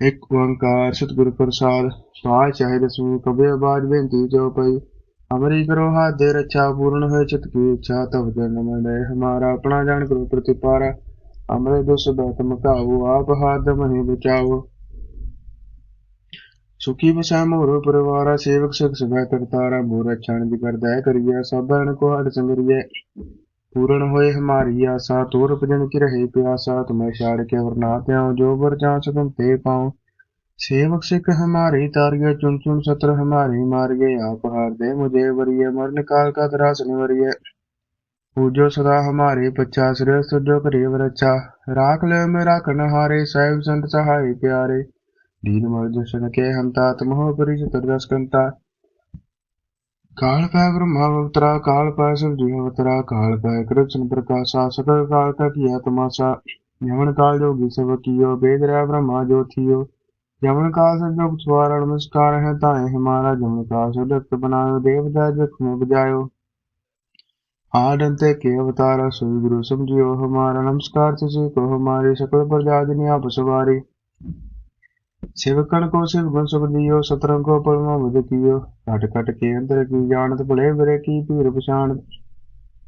ਇੱਕ ਓੰਕਾਰ ਸਤਿਗੁਰ ਪ੍ਰਸਾਦ ਸਵਾਲ ਚਾਹੇ ਕਬੇ ਆਵਾਜ਼ ਬੇਨਤੀ ਜੋ ਪਈ। ਹਮਰੀ ਕਰੋ ਹਾਥ ਦੇ ਰੱਛਾ, ਪੂਰਨ ਹੋਏ ਚਿਤ ਕੀ ਇੱਛਾ ਤਬ ਜਨ ਮਨੇ ਹਮਾਰਾ, ਆਪਣਾ ਜਾਣ ਕਰੋ ਪ੍ਰਤਿਪਾਰਾ। ਹਮਰੇ ਦੁਸ ਬਤ ਮਕਾਓ, ਆਪ ਹਾਥ ਮਹੀ ਬਚਾਓ। ਸੁਖੀ ਬਸਾ ਮੋਰ ਪਰਿਵਾਰਾ, ਸੇਵਕ ਸਿਖ ਸਭਾ ਕਰਤਾਰਾ। ਮੋਰ ਅਛਾਣ ਦੀ ਕਰਦਾ ਕਰੀਏ ਸਭਨ ਕੋ ਹੜ ਸੰਗਰੀਏ पूर्ण होए हमारी आशा तोर भजन की रहे प्यासा तुम्हें छाड़ के और ना त्याओ जो बर जांच तुम ते पाओ सेवक सिख हमारी तारिये चुन चुन सत्र हमारी मारिये आप हार दे मुझे वरिये मरण काल का त्रास निवरिये पूजो सदा हमारे पच्चा श्रेष्ठ जो करिए अच्छा राख ले मेरा कन हारे साहिब संत सहाय प्यारे दीन मर्द के हंता तुम हो परिचित दस कंता ਕਾਲ ਪੈ ਬ੍ਰਹਮਾ ਅਵਤਰਾ, ਕਾਲ ਪੈ ਜੀ ਅਵਤਰਾ, ਕਾਲ ਪੈ ਕ੍ਰਿਸ਼ਨ ਪ੍ਰਕਾਸ਼ਾ ਸਕਲ ਕਾਲ ਤਕ ਯਹ ਤਮਾਸ਼ਾ ਯਮਨ ਕਾਲ ਜੋਗੀ ਸਭ ਕੀਓ ਬੇਦ ਰਹਿ ਬ੍ਰਹਮਾ ਜੋਥੀਓ ਜਮਨ ਕਾਲ ਸੰਜੋਗ ਸਵਾਰਣ ਨਮਸਕਾਰ ਹੈ ਤਾਏ ਹਮਾਰਾ ਜਮਨ ਕਾਲ ਸੁਦਤ ਬਨਾਇਓ ਦੇਵਦਾ ਜਖਮ ਬਜਾਇਓ ਆਦੰਤੇ ਕੇ ਅਵਤਾਰਾ ਸੂਈ ਗੁਰੂ ਸਮਝਿਓ ਹਮਾਰਾ। ਨਮਸਕਾਰ ਤੁਸੀ ਕੋ ਹਮਾਰੇ ਸਕਲ ਪ੍ਰਜਾਜਨ ਆਪ ਸਵਾਰੀ। સેવકણ કૌશલ બંસબદિયો સતરંગો પળમાં મુદકિયો ઘટ ઘટ કે અંતર કી જાણત ભલે બરે કી પીર પછાણત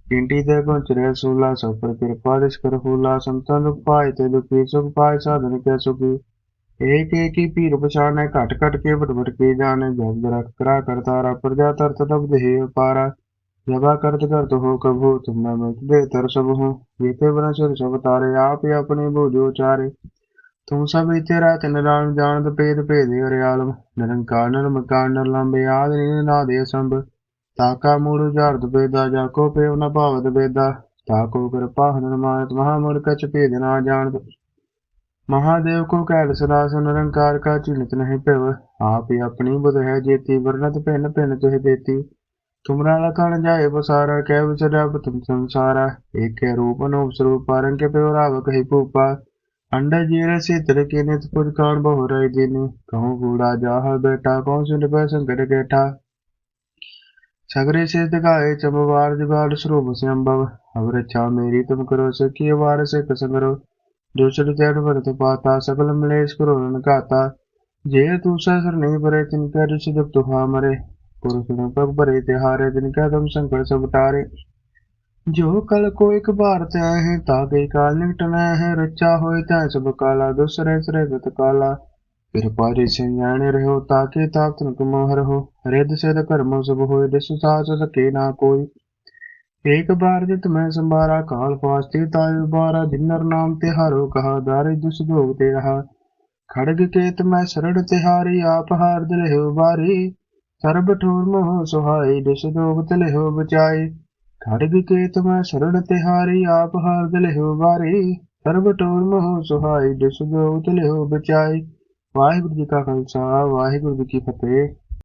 ਪਿੰਡੀ ਦੇ ਗੁਣ ਚਰੇ ਸੂਲਾ ਸਭ ਪਰ ਕਿਰਪਾ ਦਿਸ ਕਰ ਹੂਲਾ ਸੰਤਨ ਦੁਖ ਤੇ ਦੁਖੀ, ਸੁਖ ਪਾਏ ਸਾਧਨ ਕੈ ਸੁਖੀ। ਏਕ ਏਕ ਹੀ ਪੀਰ ਪਛਾਣੈ ਘਟ ਘਟ ਕੇ ਵਟ ਵਟ ਕੇ ਜਾਣ, ਜਗ ਦਰਖ ਕਰਾ ਕਰਤਾਰਾ ਪ੍ਰਜਾ ਤਰਤ ਤਬ ਦੇਹ ਪਾਰਾ ਜਵਾ ਕਰਤ ਕਰਤ ਹੋ ਕਬੂ ਤੁਮ ਮੈਂ ਮੁਕਦੇ ਤਰ ਸਭ ਜੀਤੇ ਬਨ ਸਿਰ ਸਭ ਤਾਰੇ, ਆਪ ਆਪਣੇ ਬੋਜੋ ਚਾਰੇ ਤੂੰ ਸਭ ਇਥੇ ਰਤ ਨਿਰਾਣ ਜਾਣਤ ਭੇਦ ਭੇਦੇ ਔਰ ਆਲਮ। ਨਿਰੰਕਾਰ ਨਿਰਮਕਾਰ ਨਿਰਲੰਬੇ ਆਦ ਨੀਨ ਨਾਦੇ ਅਸੰਭ। ਤਾਕਾ ਮੂੜ ਉਜਾਰਤ ਭੇਦਾ, ਜਾ ਕੋ ਪੇਵ ਨ ਭਾਵਤ ਭੇਦਾ ਤਾਕੋ ਕਿਰਪਾ ਹਨੁਮਾਨਤ ਮਹਾਮੂੜ ਕਚ ਭੇਦ ਨਾ ਜਾਣਤ। ਮਹਾਦੇਵ ਕੋ ਕਹਿ ਸਦਾਸ, ਨਿਰੰਕਾਰ ਕਾ ਚਿੰਤ ਨਹੀਂ ਪਿਵ ਆਪ ਹੀ ਆਪਣੀ ਬੁਧ ਹੈ ਜੇਤੀ ਵਰਨਤ ਭਿੰਨ ਭਿੰਨ ਤੁਹ ਦੇਤੀ। ਤੁਮਰਾ ਲਖਣ ਜਾਏ ਬਸਾਰਾ ਕਹਿ ਵਿਚਰਿਆ ਬਤਮ ਸੰਸਾਰਾ। ਏਕੇ ਰੂਪ, ਅਨੂਪ ਸਰੂਪ ਪਰੰ ਕੇ ਪਿਵ ਰਾਵ ਕਹੀ ਭੂਪਾ। अंडा जीरे से के नित पुरकान बहु रही दिनी कहूँ कूड़ा जाह बेटा कौन सुन पे संकट केठा सगरे से दिखाए चमवार जुगाड़ स्वरूप से अम्बव अब रक्षा मेरी तुम करो सखी वार से कसंगरो जो चल चैन भरत पाता सकल मलेश करो नकाता जे तू सहसर नहीं भरे तिनका ऋष जब तुहा मरे पुरुष ने पग भरे तिहारे तिनका तुम संकट सब टारे जो कल को एक बार त्याय है ताके काल निकटना है रचा होए तय सब काला दूसरे सरे गत काला कृपा से ज्ञान रहो ताके ताप तनक मोहर हो रिद सिद कर्म सब होए दिस सास सके ना कोई एक बार जित मैं संभारा काल फास्ते तायु बारा जिन्नर नाम तिहारो कहा दारे दुस भोग ते रहा खड़ग केत मैं शरण तिहारी आप हार दिल हो बारी सर्ब ठोर मोह सुहाई दिस दोग तिल हो बचाई ਖੜਗ ਕੇ ਤਮੈ ਸ਼ਰਣ ਤਿਹਾਰੀ ਆਪ ਹਾਰ ਦਲਿਓ ਵਾਰੀ ਸਰਬ ਟੋਰ ਮੋਹ ਸੁਹਾਈ ਦਿਸ ਗੋ ਤਲਿਓ ਬਚਾਈ ਵਾਹਿਗੁਰੂ ਜੀ ਕਾ ਖਾਲਸਾ ਵਾਹਿਗੁਰੂ ਜੀ ਕੀ ਫਤਿਹ